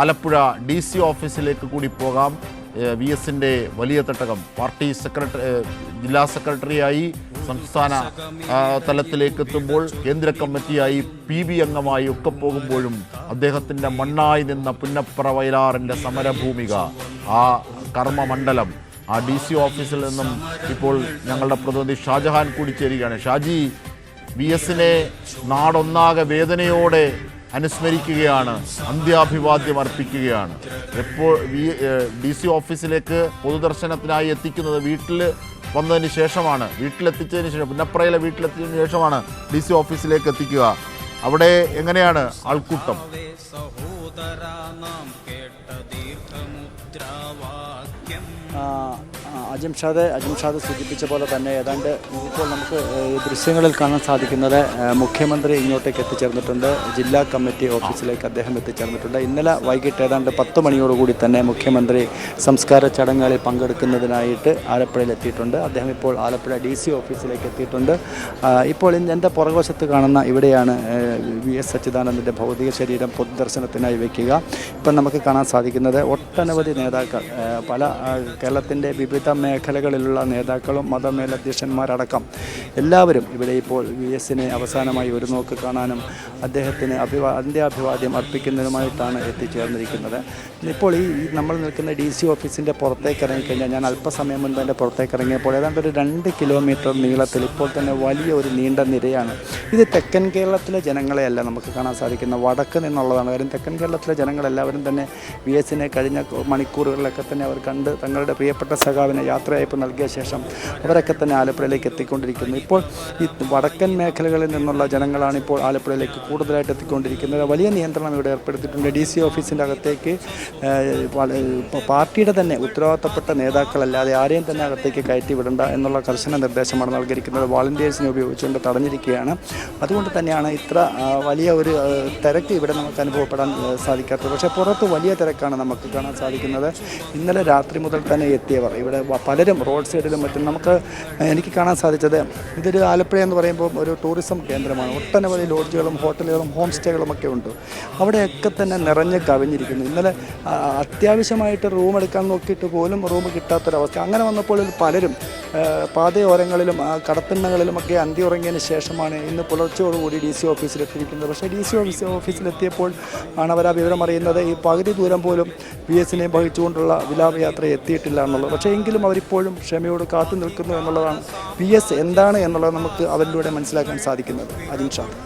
Alappuzha D C ഓഫീസിലേക്ക് കൂടി പോകാം. വി എസിന്റെ വലിയ തട്ടകം പാർട്ടി സെക്രട്ടറി ജില്ലാ സെക്രട്ടറിയായി സംസ്ഥാന തലത്തിലേക്ക് എത്തുമ്പോൾ കേന്ദ്ര കമ്മിറ്റിയായി പി ബി അംഗമായി ഒക്കെ പോകുമ്പോഴും അദ്ദേഹത്തിന്റെ മണ്ണായി നിന്ന പുന്നപ്പുറ വയലാറിന്റെ സമരഭൂമിക ആ കർമ്മമണ്ഡലം ആ ഡി സി ഓഫീസിൽ നിന്നും ഇപ്പോൾ ഞങ്ങളുടെ പ്രതിനിധി ഷാജഹാൻ കൂടി ചേരുകയാണ്. ഷാജി വി എസിനെ നാടൊന്നാകെ വേദനയോടെ അനുസ്മരിക്കുകയാണ് അന്ത്യാഭിവാദ്യം അർപ്പിക്കുകയാണ്. എപ്പോൾ ഡി സി ഓഫീസിലേക്ക് പൊതുദർശനത്തിനായി എത്തിക്കുന്നത് വീട്ടിൽ വന്നതിന് ശേഷമാണ്. വീട്ടിലെത്തിച്ചതിന് ശേഷം പുന്നപ്രയിലെ വീട്ടിലെത്തിച്ചതിന് ശേഷമാണ് ഡി സി ഓഫീസിലേക്ക് എത്തിക്കുക. അവിടെ എങ്ങനെയാണ് ആൾക്കൂട്ടം? സഹോദരാനാം കേട്ട ദീർഘമുദ്രാവാക്യം. അജിംഷാദ് അജിംഷാദ് സൂചിപ്പിച്ച പോലെ തന്നെ ഏതാണ്ട് ഇപ്പോൾ നമുക്ക് ഈ ദൃശ്യങ്ങളിൽ കാണാൻ സാധിക്കുന്നത് മുഖ്യമന്ത്രി ഇങ്ങോട്ടേക്ക് എത്തിച്ചേർന്നിട്ടുണ്ട്. ജില്ലാ കമ്മിറ്റി ഓഫീസിലേക്ക് അദ്ദേഹം എത്തിച്ചേർന്നിട്ടുണ്ട്. ഇന്നലെ വൈകിട്ട് ഏതാണ്ട് പത്ത് മണിയോടുകൂടി തന്നെ മുഖ്യമന്ത്രി സംസ്കാര ചടങ്ങുകളിൽ പങ്കെടുക്കുന്നതിനായിട്ട് ആലപ്പുഴയിൽ എത്തിയിട്ടുണ്ട്. അദ്ദേഹം ഇപ്പോൾ ആലപ്പുഴ ഡി സി ഓഫീസിലേക്ക് എത്തിയിട്ടുണ്ട്. ഇപ്പോൾ എന്റെ പുറകുവശത്ത് കാണുന്ന ഇവിടെയാണ് വി എസ് അച്യുതാനന്ദന്റെ ഭൗതിക ശരീരം പൊതുദർശനത്തിനായി വയ്ക്കുക. ഇപ്പം നമുക്ക് കാണാൻ സാധിക്കുന്നത് ഒട്ടനവധി നേതാക്കൾ പല കേരളത്തിന്റെ വിവിധ മേഖലകളിലുള്ള നേതാക്കളും മതമേലധ്യക്ഷന്മാരടക്കം എല്ലാവരും ഇവിടെ ഇപ്പോൾ വി എസിനെ അവസാനമായി ഒരു നോക്ക് കാണാനും അദ്ദേഹത്തിന് അഭിവാ അന്ത്യാഭിവാദ്യം അർപ്പിക്കുന്നതിനുമായിട്ടാണ് എത്തിച്ചേർന്നിരിക്കുന്നത്. ഇപ്പോൾ ഈ നമ്മൾ നിൽക്കുന്ന ഡി സി ഓഫീസിന്റെ പുറത്തേക്ക് ഇറങ്ങിക്കഴിഞ്ഞാൽ ഞാൻ അല്പസമയം മുൻപ് എന്റെ പുറത്തേക്ക് ഇറങ്ങിയപ്പോൾ ഏതാണ്ട് ഒരു രണ്ട് കിലോമീറ്റർ നീളത്തിൽ ഇപ്പോൾ തന്നെ വലിയ ഒരു നീണ്ട നിരയാണ്. ഇത് തെക്കൻ കേരളത്തിലെ ജനങ്ങളെയല്ല നമുക്ക് കാണാൻ സാധിക്കുന്ന. വടക്ക് നിന്നുള്ളതാണ്. കാര്യം തെക്കൻ കേരളത്തിലെ ജനങ്ങളെല്ലാവരും തന്നെ വി എസിനെ കഴിഞ്ഞ മണിക്കൂറുകളിലൊക്കെ തന്നെ അവർ കണ്ട് തങ്ങളുടെ പ്രിയപ്പെട്ട സഖാവിന് യാത്രയയപ്പ് നൽകിയ ശേഷം അവരൊക്കെ തന്നെ ആലപ്പുഴയിലേക്ക് എത്തിക്കൊണ്ടിരിക്കുന്നു. ഇപ്പോൾ ഈ വടക്കൻ മേഖലകളിൽ നിന്നുള്ള ജനങ്ങളാണ് ഇപ്പോൾ ആലപ്പുഴയിലേക്ക് കൂടുതലായിട്ട് എത്തിക്കൊണ്ടിരിക്കുന്നത്. വലിയ നിയന്ത്രണം ഇവിടെ ഏർപ്പെടുത്തിയിട്ടുണ്ട്. ഡി സി ഓഫീസിന്റെ അകത്തേക്ക് പാർട്ടിയുടെ തന്നെ ഉത്തരവാദിത്തപ്പെട്ട നേതാക്കളല്ലാതെ ആരെയും തന്നെ അകത്തേക്ക് കയറ്റി വിടണ്ട എന്നുള്ള കർശന നിർദ്ദേശമാണ് നൽകിയിരിക്കുന്നത്. വോളണ്ടിയേഴ്സിനെ ഉപയോഗിച്ചുകൊണ്ട് തടഞ്ഞിരിക്കുകയാണ്. അതുകൊണ്ട് തന്നെയാണ് ഇത്ര വലിയ ഒരു തിരക്ക് ഇവിടെ നമുക്ക് അനുഭവപ്പെടാൻ സാധിക്കാത്തത്. പക്ഷേ പുറത്ത് വലിയ തിരക്കാണ് നമുക്ക് കാണാൻ സാധിക്കുന്നത്. ഇന്നലെ രാത്രി മുതൽ തന്നെ എത്തിയവർ. ഇവിടെ പലരും റോഡ് സൈഡിലും മറ്റും നമുക്ക് എനിക്ക് കാണാൻ സാധിച്ചത് ഇതൊരു ആലപ്പുഴ എന്ന് പറയുമ്പോൾ ഒരു ടൂറിസം കേന്ദ്രമാണ്. ഒട്ടനവധി ലോഡ്ജുകളും ഹോട്ടലുകളും ഹോം സ്റ്റേകളും ഒക്കെ ഉണ്ട്. അവിടെയൊക്കെ തന്നെ നിറഞ്ഞ് കവിഞ്ഞിരിക്കുന്നു. ഇന്നലെ അത്യാവശ്യമായിട്ട് റൂം എടുക്കാൻ നോക്കിയിട്ട് പോലും റൂം കിട്ടാത്തൊരവസ്ഥ. അങ്ങനെ വന്നപ്പോൾ പലരും പാതയോരങ്ങളിലും കടത്തിണ്ണകളിലും കടത്തിണ്ണകളിലുമൊക്കെ അന്തി ഉറങ്ങിയതിന് ശേഷമാണ് ഇന്ന് പുലർച്ചയോടുകൂടി ഡി സി ഓഫീസിലെത്തിയിരിക്കുന്നത് പക്ഷേ ഡി സി ഓഫീസ് ഓഫീസിലെത്തിയപ്പോൾ ആണ് അവർ ആ വിവരം അറിയുന്നത്. ഈ പകുതി ദൂരം പോലും പി എസിനെ വഹിച്ചുകൊണ്ടുള്ള വിലാപയാത്ര എത്തിയിട്ടില്ല എന്നുള്ളത്. പക്ഷേ എങ്കിലും അവരിപ്പോഴും ക്ഷമയോട് കാത്തു നിൽക്കുന്നു എന്നുള്ളതാണ് പി എസ് എന്താണ് എന്നുള്ളത് നമുക്ക് അവരിലൂടെ മനസ്സിലാക്കാൻ സാധിക്കുന്നത്. അജിൻ ഷാ.